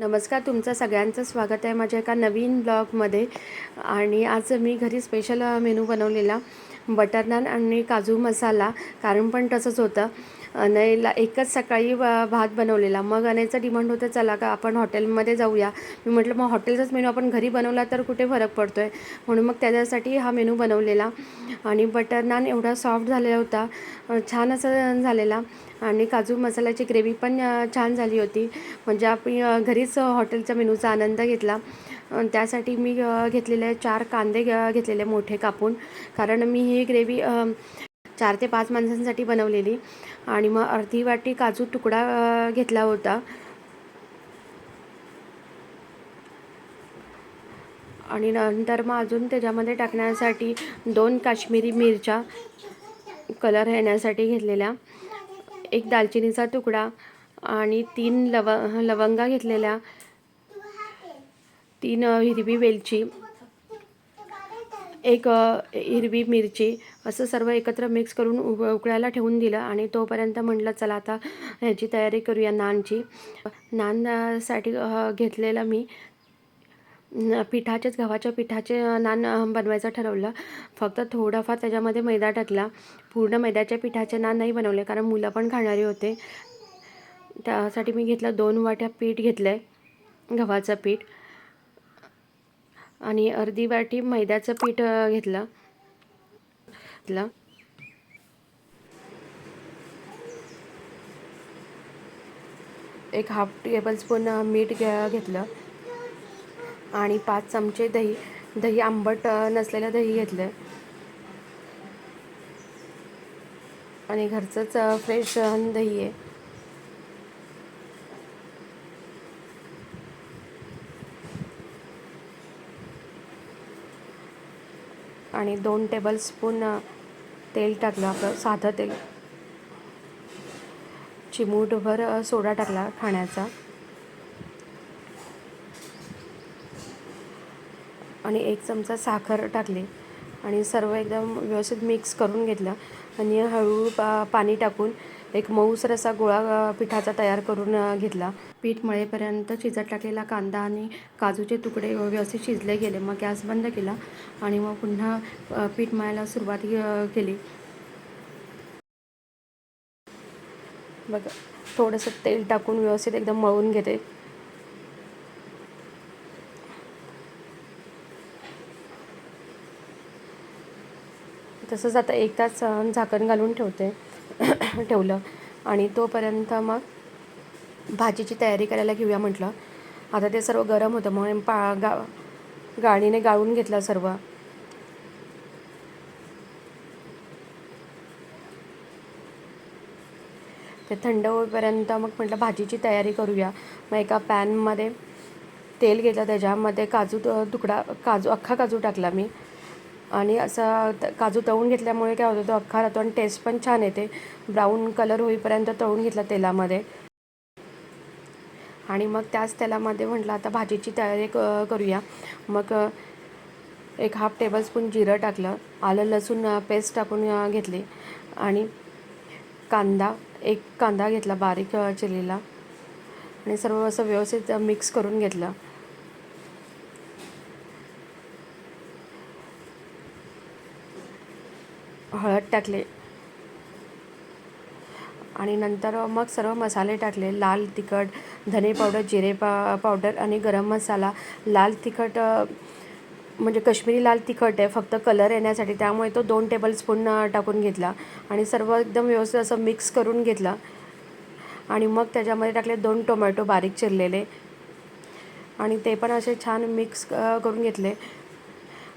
नमस्कार तुमचं सगळ्यांचं स्वागत आहे माझ्या एका नवीन ब्लॉगमध्ये. आणि आज मी घरी स्पेशल मेनू बनवलेला बटर नान आणि काजू मसाला कारण पण तसंच होतं. अनयला एकच सकाळी भात बनवलेला. मग अनयचा डिमांड होतं चला का आपण हॉटेलमध्ये जाऊया. मी म्हटलं मग हॉटेलचाच मेनू आपण घरी बनवला तर कुठे फरक पडतो आहे म्हणून मग त्याच्यासाठी हा मेनू बनवलेला. आणि बटर नान एवढा सॉफ्ट झालेला होता. छान असं झालेला. आणि काजू मसाल्याची ग्रेव्ही पण छान झाली होती. म्हणजे आपण घरीच हॉटेलच्या मेनूचा आनंद घेतला. त्यासाठी मी घेतलेले चार कांदे घेतलेले मोठे कापून. कारण मी ही ग्रेव्ही चार ते पाच माणसांसाठी बनवलेली. आणि मग अर्धी वाटी काजू तुकडा घेतला होता. आणि नंतर मग अजून त्याच्यामध्ये टाकण्यासाठी दोन काश्मीरी मिरच्या कलर येण्यासाठी घेतलेल्या. एक दालचिनीचा तुकडा आणि तीन लव लवंगा घेतलेल्या. तीन हिरवी वेलची. एक हिरवी मिरची असं सर्व एकत्र मिक्स करून उब उकळायला ठेवून दिलं आणि तोपर्यंत म्हटलं चला आता ह्याची तयारी करूया नानची. नानसाठी घेतलेलं मी पिठाचेच गव्हाच्या पिठाचे नान बनवायचं ठरवलं. फक्त थोडाफार त्याच्यामध्ये मैदा टाकला. पूर्ण मैद्याच्या पिठाचे नान नाही बनवले कारण मुलं पण खाणारी होते. त्यासाठी मी घेतलं दोन वाट्या पीठ घेतलं आहे गव्हाचं पीठ. आणि अर्धी वाटी मैद्याचं पीठ घेतलं. घेतलं. एक हाफ टेबल स्पून मीठ घे घेतलं. आणि पाच चमचे दही दही आंबट नसलेलं दही घेतलं. आणि घरचंच फ्रेश दही आहे. आणि दोन टेबल स्पून तेल टाकलं आपलं साधं तेल. चिमूटभर सोडा टाकला खाण्याचा. आणि एक चमचा साखर टाकली. आणि सर्व एकदम व्यवस्थित मिक्स करून घेतलं. आणि हळूहळू पा पाणी टाकून एक मऊस असा गोळा पिठाचा तयार करून घेतला. पीठ मळेपर्यंत शिजत टाकलेला कांदा आणि काजूचे तुकडे व्यवस्थित शिजले गेले. मग गॅस बंद केला आणि मग पुन्हा पीठ मळायला सुरुवात केली. बघ थोडंसं तेल टाकून व्यवस्थित एकदम मळून घेते. तसंच आता एक तास झाकण घालून ठेवते. ठेवलं. आणि तोपर्यंत मग भाजीची तयारी करायला घेऊया म्हटलं. आता ते सर्व गरम होतं म्हणून पा गा गाळणीने गाळून घेतलं सर्व. ते थंड होईपर्यंत मग म्हटलं भाजीची तयारी करूया. मग एका पॅनमध्ये तेल घेतलं त्याच्यामध्ये काजू तुकडा काजू अख्खा काजू टाकला मी. आणि असा त- काजू तळून घेतल्यामुळे काय होतं तो अख्खा राहतो आणि टेस्ट पण छान येते. ब्राऊन कलर होईपर्यंत तळून घेतला तेलामध्ये. आणि मग त्याच तेलामध्ये म्हटलं आता भाजीची तयारी क करूया. मग एक हाफ टेबलस्पून जिरं टाकलं आलं लसूण पेस्ट टाकून घेतली. आणि कांदा एक कांदा घेतला बारीक अ, चिरलेला. आणि सर्व असं व्यवस्थित मिक्स करून घेतलं. हळद टाकले. आणि नंतर मग सर्व मसाले टाकले. लाल तिखट धने पावडर जिरे पा पावडर आणि गरम मसाला. लाल तिखट म्हणजे कश्मीरी लाल तिखट आहे. फक्त कलर येण्यासाठी. त्यामुळे तो दोन टेबलस्पून टाकून घेतला. आणि सर्व एकदम व्यवस्थित असं मिक्स करून घेतला. आणि मग त्याच्यामध्ये टाकले दोन टोमॅटो बारीक चिरलेले. आणि ते पण असे छान मिक्स करून घेतले.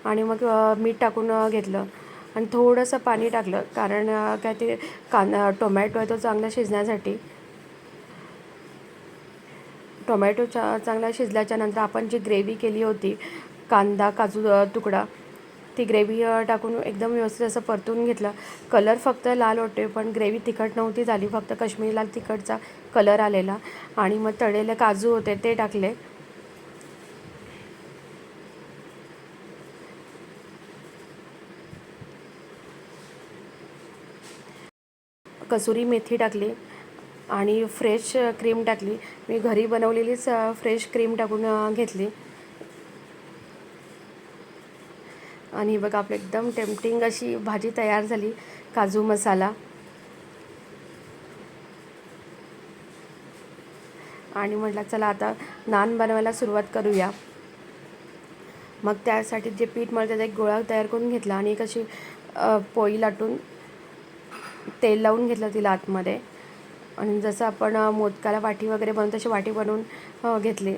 आणि मग मीठ टाकून घेतलं. आणि थोडंसं पाणी टाकलं कारण काय ते कांदा टोमॅटो आहे तो चांगला शिजण्यासाठी. टोमॅटो चा चांगला शिजल्याच्या नंतर आपण जी ग्रेव्ही केली होती कांदा काजू तुकडा ती ग्रेव्ही टाकून एकदम व्यवस्थित असं परतून घेतलं. कलर फक्त लाल होते पण ग्रेव्ही तिखट नव्हती झाली फक्त काश्मीरी लाल तिखटचा कलर आलेला. आणि मग तळलेले काजू होते ते टाकले. कसुरी मेथी टाकली आणि फ्रेश क्रीम टाकली. मी घरी बनवलेलीच फ्रेश क्रीम टाकून घेतली. आणि बघा आपलं एकदम टेम्पटिंग अशी भाजी तयार झाली काजू मसाला. आणि म्हटलं चला आता नान बनवायला सुरुवात करूया. मग त्यासाठी जे पीठ मला त्याचा एक गोळा तयार करून घेतला आणि एक अशी पोई पोळी लाटून तेल लावून घेतलं तिला आतमध्ये. आणि जसं आपण मोदकाला वाटी वगैरे बनवतो तशी वाटी बनवून घेतली.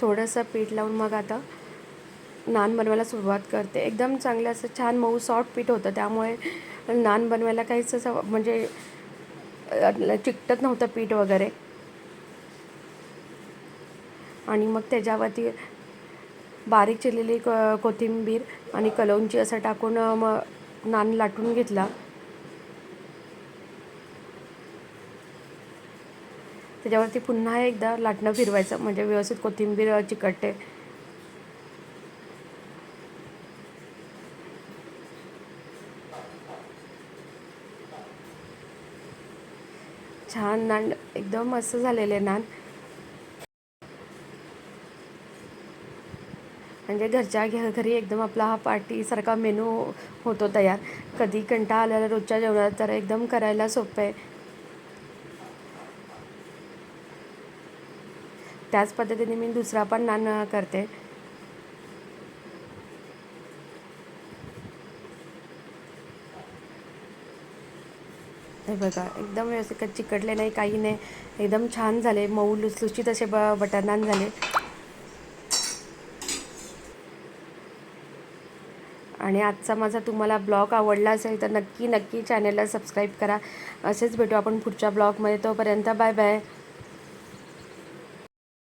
थोडंसं पीठ लावून मग आता नान बनवायला सुरुवात करते. एकदम चांगलं असं छान मऊ सॉफ्ट पीठ होतं. त्यामुळे नान बनवायला काहीच असं म्हणजे चिकटत नव्हतं पीठ वगैरे. आणि मग त्याच्यावरती बारीक चिरलेली क कोथिंबीर आणि कलौंजी असं टाकून मग नान लाटून घेतला. त्याच्यावरती पुन्हा एकदा लाटणं फिरवायचं म्हणजे व्यवस्थित कोथिंबीर चिकटते. छान नान एकदम मस्त झालेले नान. म्हणजे घरच्या घरी एकदम आपला हा पार्टीसारखा मेनू होतो तयार. कधी कंटाळा आलेला रोजच्या जेवणात तर एकदम करायला सोपं आहे. त्याच पद्धतीने मी दुसरा पण नान करते. हे बघा एकदम व्यवस्थित चिकटले नाही काही नाही. एकदम छान झाले. मऊ लुसलुशीत असे ब बटर नान झाले. आणि आजचा माझा तुम्हाला ब्लॉग आवडला असेल तर नक्की नक्की चॅनलला सबस्क्राईब करा. असेच भेटू आपण पुढच्या ब्लॉगमध्ये. तोपर्यंत बाय बाय.